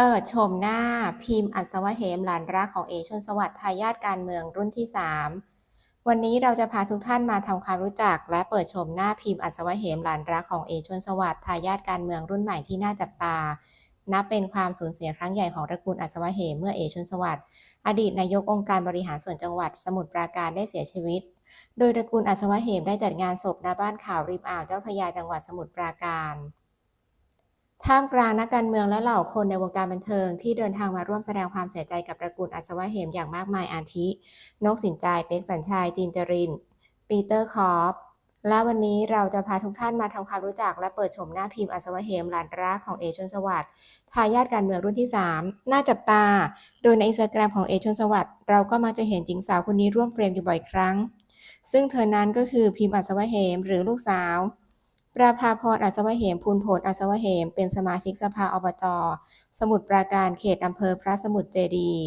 เปิดโฉมหน้าพิมพ์อัศวเหมหลานรักของเอชนสวัสดิ์ทายาทการเมืองรุ่นที่ 3 วันนี้เราจะพาทุกท่านมาทำความรู้จัก และเปิดโฉมหน้าพิมพ์อัศวเหมหลานรักของเอชนสวัสดิ์ทายาทการเมืองรุ่นใหม่ที่น่าจับตา นับเป็นความสูญเสียครั้งใหญ่ของตระกูลอัศวเหมเมื่อเอชนสวัสดิ์อดีตนายกองค์การบริหารส่วนจังหวัด สมุทรปราการได้เสียชีวิต โดยตระกูลอัศวเหมได้จัดงานศพณบ้านข่าวริมอ่าวเจ้าพระยาจังหวัดสมุทรปราการ ท่ามกลางนักการเมืองและเหล่าคนในวงการบันเทิง ที่เดินทางมาร่วมแสดงความเสียใจกับตระกูลอัศวะเหมอย่างมากมายอาทิ นกสินใจเป็กสัญชัย จินจริน ปีเตอร์คอปและวันนี้เราจะพาทุกท่านมาทำความรู้จักและเปิดชมหน้าพิมพ์อัศวะเหมหลานรักของเอชนสวัสดิ์ทายาทการเมืองรุ่นที่3น่าจับตา โดยในอินสตาแกรมของเอชนสวัสดิ์เราก็มักจะเห็นหญิงสาวคนนี้ร่วมเฟรมอยู่บ่อยครั้ง ซึ่งเธอนั้นก็คือพิมพ์อัศวะเหมหรือลูกสาว ประภาพรอัศวเหมภูลผลอัศวเหมเป็นสมาชิกสภาอบจ สมุทรปราการเขตอำเภอพระสมุทรเจดีย์